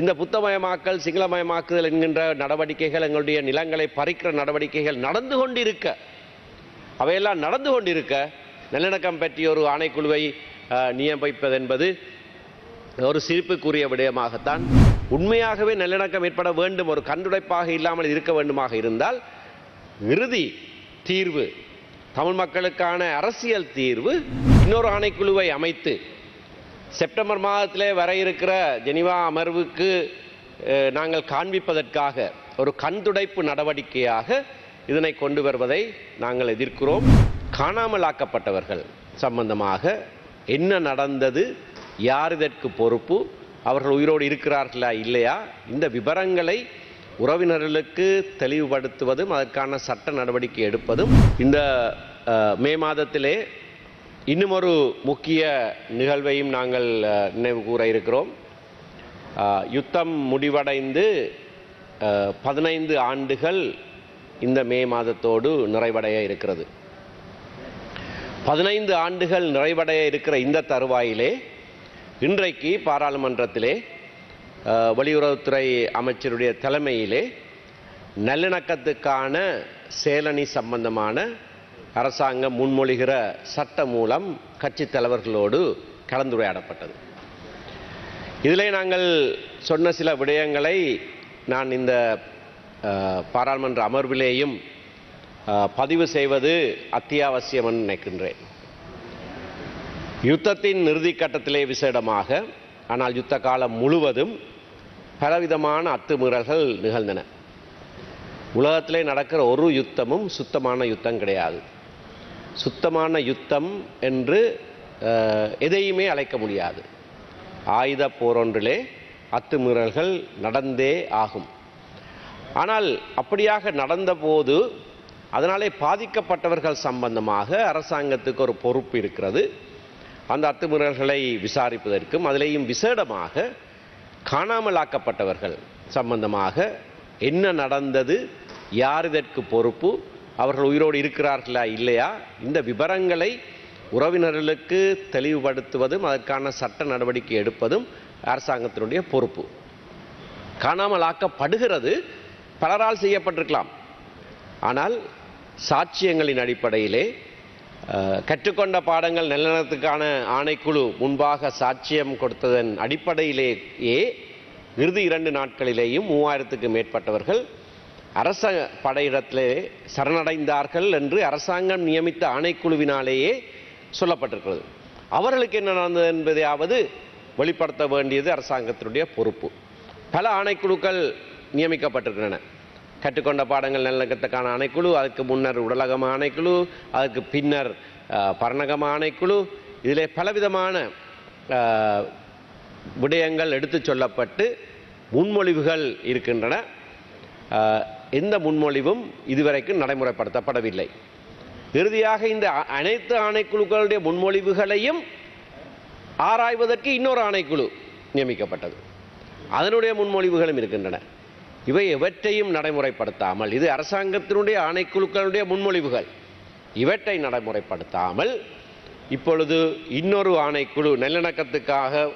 இந்த புத்தமயமாக்கல் சிங்களமயமாக்குதல் என்கின்ற நடவடிக்கைகள் எங்களுடைய நிலங்களை பறிக்கிற நடவடிக்கைகள் நடந்து கொண்டிருக்க அவையெல்லாம் நடந்து கொண்டிருக்க நல்லிணக்கம் பற்றிய ஒரு ஆணைக்குழுவை நியமிப்பதென்பது ஒரு சிரிப்புக்குரிய விடயமாகத்தான். உண்மையாகவே நல்லிணக்கம் ஏற்பட வேண்டும் ஒரு கண்டுடைப்பாக இல்லாமல் இருக்க வேண்டுமாக இருந்தால் இறுதி தீர்வு தமிழ் மக்களுக்கான அரசியல் தீர்வு இன்னொரு ஆணைக்குழுவை அமைத்து செப்டம்பர் மாதத்திலே வர இருக்கிற ஜெனிவா அமர்வுக்கு நாங்கள் காண்பிப்பதற்காக ஒரு கண்துடைப்பு நடவடிக்கையாக இதனை கொண்டு வருவதை நாங்கள் எதிர்க்கிறோம். காணாமலாக்கப்பட்டவர்கள் சம்பந்தமாக என்ன நடந்தது யார் இதற்கு பொறுப்பு அவர்கள் உயிரோடு இருக்கிறார்களா இல்லையா இந்த விவரங்களை உறவினர்களுக்கு தெளிவுபடுத்துவதும் அதற்கான சட்ட நடவடிக்கை எடுப்பதும் இந்த மே மாதத்திலே இன்னும் ஒரு முக்கிய நிகழ்வையும் நாங்கள் நினைவு கூற இருக்கிறோம். யுத்தம் முடிவடைந்து பதினைந்து ஆண்டுகள் இந்த மே மாதத்தோடு நிறைவடைய இருக்கிறது. பதினைந்து ஆண்டுகள் நிறைவடைய இருக்கிற இந்த தருவாயிலே இன்றைக்கு பாராளுமன்றத்திலே வெளியுறவுத்துறை அமைச்சருடைய தலைமையிலே நல்லிணக்கத்துக்கான சேலணி சம்பந்தமான அரசாங்கம் முன்மொழிகிற சட்ட மூலம் கட்சித் தலைவர்களோடு கலந்துரையாடப்பட்டது. இதில் நாங்கள் சொன்ன சில விடயங்களை நான் இந்த பாராளுமன்ற அமர்விலேயும் பதிவு செய்வது அத்தியாவசியம் என்று நினைக்கின்றேன். யுத்தத்தின் இறுதி கட்டத்திலே விசேடமாக ஆனால் யுத்த காலம் முழுவதும் பலவிதமான அத்துமீறல்கள் நிகழ்ந்தன. உலகத்திலே நடக்கிற ஒரு யுத்தமும் சுத்தமான யுத்தம் கிடையாது. சுத்தமான யுத்தம் என்று எதையுமே அழைக்க முடியாது. ஆயுத போரொன்றிலே அத்துமீறல்கள் நடந்தே ஆகும். ஆனால் அப்படியாக நடந்தபோது அதனாலே பாதிக்கப்பட்டவர்கள் சம்பந்தமாக அரசாங்கத்துக்கு ஒரு பொறுப்பு இருக்கிறது. அந்த அத்துமீறல்களை விசாரிப்பதற்கும் அதிலேயும் விசேடமாக காணாமலாக்கப்பட்டவர்கள் சம்பந்தமாக என்ன நடந்தது யார் இதற்கு பொறுப்பு அவர்கள் உயிரோடு இருக்கிறார்களா இல்லையா? இந்த விவரங்களை உறவினர்களுக்கு தெளிவுபடுத்துவதும் அதற்கான சட்ட நடவடிக்கை எடுப்பதும் அரசாங்கத்தினுடைய பொறுப்பு. காணாமல் ஆக்கப்படுகிறது பலரால் செய்யப்பட்டிருக்கலாம். ஆனால் சாட்சியங்களின் அடிப்படையிலே கற்றுக்கொண்ட பாடங்கள் நல்லெண்ணத்துக்கான ஆணைக்குழு முன்பாக சாட்சியம் கொடுத்ததன் அடிப்படையிலேயே இறுதி இரண்டு நாட்களிலேயும் மூவாயிரத்துக்கு மேற்பட்டவர்கள் அரச படையிடத்திலே சரணடைந்தார்கள் என்று அரசாங்கம் நியமித்த ஆணைக்குழுவினாலேயே சொல்லப்பட்டிருக்கிறது. அவர்களுக்கு என்ன நடந்தது என்பதையாவது வெளிப்படுத்த வேண்டியது அரசாங்கத்தினுடைய பொறுப்பு. பல ஆணைக்குழுக்கள் நியமிக்கப்பட்டிருக்கின்றன. கற்றுக்கொண்ட பாடங்கள் நல்லக்கத்துக்கான ஆணைக்குழு அதுக்கு முன்னர் உடலகம் ஆணைக்குழு அதுக்கு பின்னர் அஹ், பரணகம் ஆணைக்குழு இதில் பலவிதமான விடயங்கள் எடுத்துச் சொல்லப்பட்டு முன்மொழிவுகள் இருக்கின்றன. எந்த முன்மொழிவும் இதுவரைக்கும் நடைமுறைப்படுத்தப்படவில்லை. இறுதியாக இந்த அனைத்து ஆணைக்குழுக்களுடைய முன்மொழிவுகளையும் ஆராய்வதற்கு இன்னொரு ஆணைக்குழு நியமிக்கப்பட்டது. அதனுடைய முன்மொழிவுகளும் இருக்கின்றன. இவை எவற்றையும் நடைமுறைப்படுத்தாமல் இது அரசாங்கத்தினுடைய ஆணைக்குழுக்களுடைய முன்மொழிவுகள். இவற்றை நடைமுறைப்படுத்தாமல் இப்பொழுது இன்னொரு ஆணைக்குழு நல்லிணக்கத்துக்காக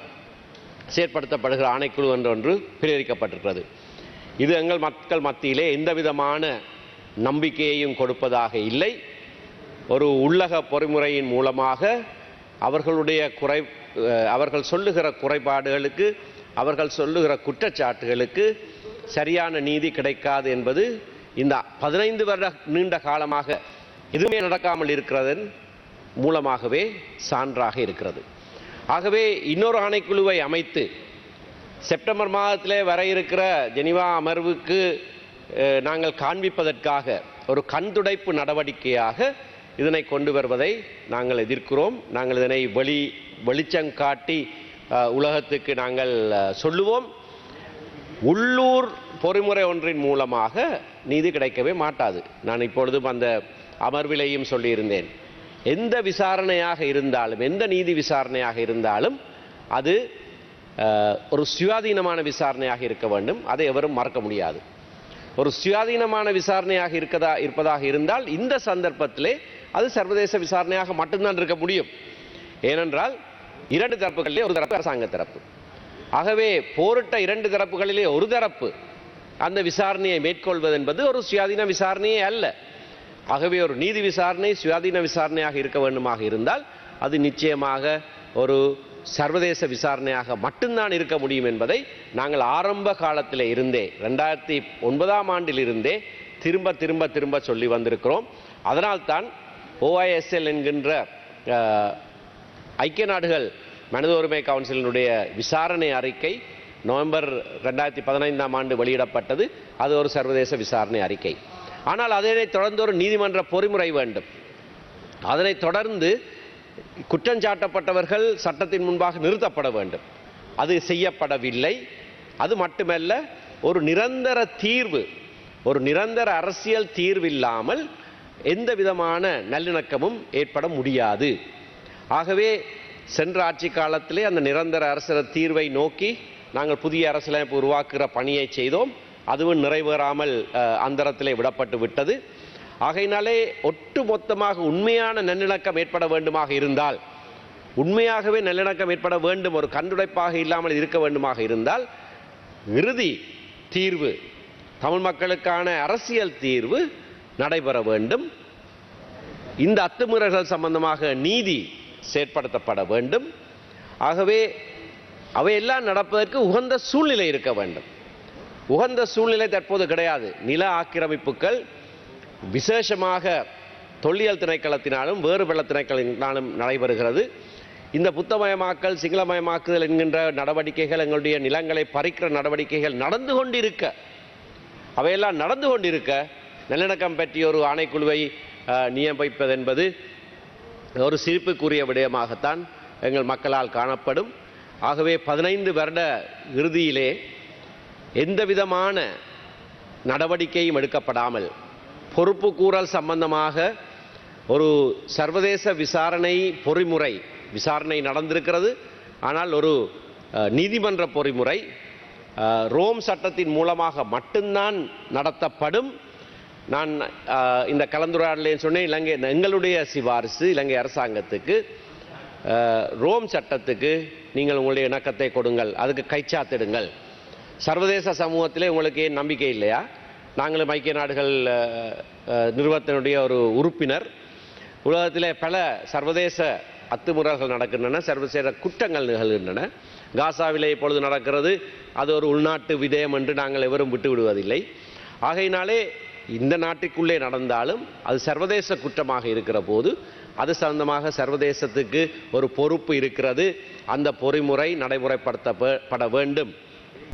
செயற்படுத்தப்படுகிற ஆணைக்குழு என்ற ஒன்று பிரேரிக்கப்பட்டிருக்கிறது. இது எங்கள் மக்கள் மத்தியிலே எந்த விதமான நம்பிக்கையையும் கொடுப்பதாக இல்லை. ஒரு உள்ளக பொறிமுறையின் மூலமாக அவர்களுடைய குறை அவர்கள் சொல்லுகிற குறைபாடுகளுக்கு அவர்கள் சொல்லுகிற குற்றச்சாட்டுகளுக்கு சரியான நீதி கிடைக்காது என்பது இந்த பதினைந்து வருட நீண்ட காலமாக எதுவுமே நடக்காமல் இருக்கிறதன் மூலமாகவே சான்றாக இருக்கிறது. ஆகவே இன்னொரு ஆணைக்குழுவை அமைத்து செப்டம்பர் மாதத்திலே வர இருக்கிற ஜெனிவா அமர்வுக்கு நாங்கள் காண்பிப்பதற்காக ஒரு கண்துடைப்பு நடவடிக்கையாக இதனை கொண்டு வருவதை நாங்கள் எதிர்க்கிறோம். நாங்கள் இதனை வெளி வெளிச்சம் காட்டி உலகத்துக்கு நாங்கள் சொல்லுவோம். உள்ளூர் பொறிமுறை ஒன்றின் மூலமாக நீதி கிடைக்கவே மாட்டாது. நான் இப்பொழுதும் அந்த அமர்விலையும் சொல்லியிருந்தேன். எந்த விசாரணையாக இருந்தாலும் எந்த நீதி விசாரணையாக இருந்தாலும் அது ஒரு சுயாதீனமான விசாரணையாக இருக்க வேண்டும். அதை எவரும் மறக்க முடியாது. ஒரு சுயாதீனமான விசாரணையாக இருக்கதா இருப்பதாக இருந்தால் இந்த சந்தர்ப்பத்திலே அது சர்வதேச விசாரணையாக மட்டும்தான் இருக்க முடியும். ஏனென்றால் இரண்டு தரப்புகளிலே ஒரு தரப்பு அரசாங்க தரப்பு. ஆகவே போரிட்ட இரண்டு தரப்புகளிலே ஒரு தரப்பு அந்த விசாரணையை மேற்கொள்வது என்பது ஒரு சுயாதீன விசாரணையே அல்ல. ஆகவே ஒரு நீதி விசாரணை சுயாதீன விசாரணையாக இருக்க வேண்டுமாக இருந்தால் அது நிச்சயமாக ஒரு சர்வதேச விசாரணையாக மட்டும்தான் இருக்க முடியும் என்பதை நாங்கள் ஆரம்ப காலத்தில் இருந்தே ரெண்டாயிரத்தி ஒன்பதாம் ஆண்டில் இருந்தே திரும்ப திரும்ப திரும்ப சொல்லி வந்திருக்கிறோம். அதனால்தான் ஓஐஎஸ்எல் என்கின்ற அஹ், ஐக்கிய நாடுகள் மனித உரிமை கவுன்சிலினுடைய விசாரணை அறிக்கை நவம்பர் ரெண்டாயிரத்தி பதினைந்தாம் ஆண்டு வெளியிடப்பட்டது. அது ஒரு சர்வதேச விசாரணை அறிக்கை. ஆனால் அதனை தொடர்ந்து ஒரு நீதிமன்ற பொறிமுறை வேண்டும். அதனைத் தொடர்ந்து குற்றஞ்சாட்டப்பட்டவர்கள் சட்டத்தின் முன்பாக நிறுத்தப்பட வேண்டும். அது செய்யப்படவில்லை. அது மட்டுமல்ல ஒரு நிரந்தர தீர்வு ஒரு நிரந்தர அரசியல் தீர்வில்லாமல் எந்த விதமான நல்லிணக்கமும் ஏற்பட முடியாது. ஆகவே சென்ற ஆட்சி காலத்திலே அந்த நிரந்தர அரசியல் தீர்வை நோக்கி நாங்கள் புதிய அரசியலமைப்பு உருவாக்குகிற பணியை செய்தோம். அதுவும் நிறைவேறாமல் அந்தரத்திலே விடப்பட்டு விட்டது. ஆகையினாலே ஒட்டுமொத்தமாக உண்மையான நல்லிணக்கம் ஏற்பட வேண்டுமாக இருந்தால் உண்மையாகவே நல்லிணக்கம் ஏற்பட வேண்டும் ஒரு கண்டுடைப்பாக இல்லாமல் இருக்க வேண்டுமாக இருந்தால் இறுதி தீர்வு தமிழ் மக்களுக்கான அரசியல் தீர்வு நடைபெற வேண்டும். இந்த அத்துமீறல்கள் சம்பந்தமாக நீதி செயற்படுத்தப்பட வேண்டும். ஆகவே அவையெல்லாம் நடப்பதற்கு உகந்த சூழ்நிலை இருக்க வேண்டும். உகந்த சூழ்நிலை தற்போது கிடையாது. நில ஆக்கிரமிப்புகள் விசேஷமாக தொல்லியல் திணைக்களத்தினாலும் வேறு பல திணைக்களத்தினாலும் நடைபெறுகிறது. இந்த புத்தமயமாக்கல் சிங்களமயமாக்குதல் என்கின்ற நடவடிக்கைகள் எங்களுடைய நிலங்களை பறிக்கிற நடவடிக்கைகள் நடந்து கொண்டிருக்க அவையெல்லாம் நடந்து கொண்டிருக்க நல்லிணக்கம் பற்றிய ஒரு ஆணைக்குழுவை நியமிப்பது என்பது ஒரு சிரிப்புக்குரிய விடயமாகத்தான் எங்கள் மக்களால் காணப்படும். ஆகவே பதினைந்து வருட இறுதியிலே எந்த விதமான நடவடிக்கையும் எடுக்கப்படாமல் பொறுப்பு கூறல் சம்பந்தமாக ஒரு சர்வதேச விசாரணை பொறிமுறை விசாரணை நடந்திருக்கிறது. ஆனால் ஒரு நீதிமன்ற பொறிமுறை ரோம் சட்டத்தின் மூலமாக மட்டும்தான் நடத்தப்படும். நான் இந்த கலந்துரையாடலே சொன்னேன் இலங்கை எங்களுடைய சிபாரிசு இலங்கை அரசாங்கத்துக்கு ரோம் சட்டத்துக்கு நீங்கள் உங்களுடைய இணக்கத்தை கொடுங்கள் அதுக்கு கைச்சாத்திடுங்கள். சர்வதேச சமூகத்திலே உங்களுக்கு ஏன் நம்பிக்கை இல்லையா? நாங்களும் ஐக்கிய நாடுகள் நிறுவனத்தினுடைய ஒரு உறுப்பினர். உலகத்திலே பல சர்வதேச அத்துமுறல்கள் நடக்கின்றன சர்வதேச குற்றங்கள் நிகழ்கின்றன. காசாவிலே இப்பொழுது நடக்கிறது அது ஒரு உள்நாட்டு விதயம் என்று நாங்கள் எவரும் விட்டு விடுவதில்லை ஆகையினாலே இந்த நாட்டிற்குள்ளே நடந்தாலும் அது சர்வதேச குற்றமாக இருக்கிற போது அது சம்பந்தமாக சர்வதேசத்துக்கு ஒரு பொறுப்பு இருக்கிறது. அந்த பொறிமுறை நடைமுறைப்படுத்தப்பட வேண்டும்.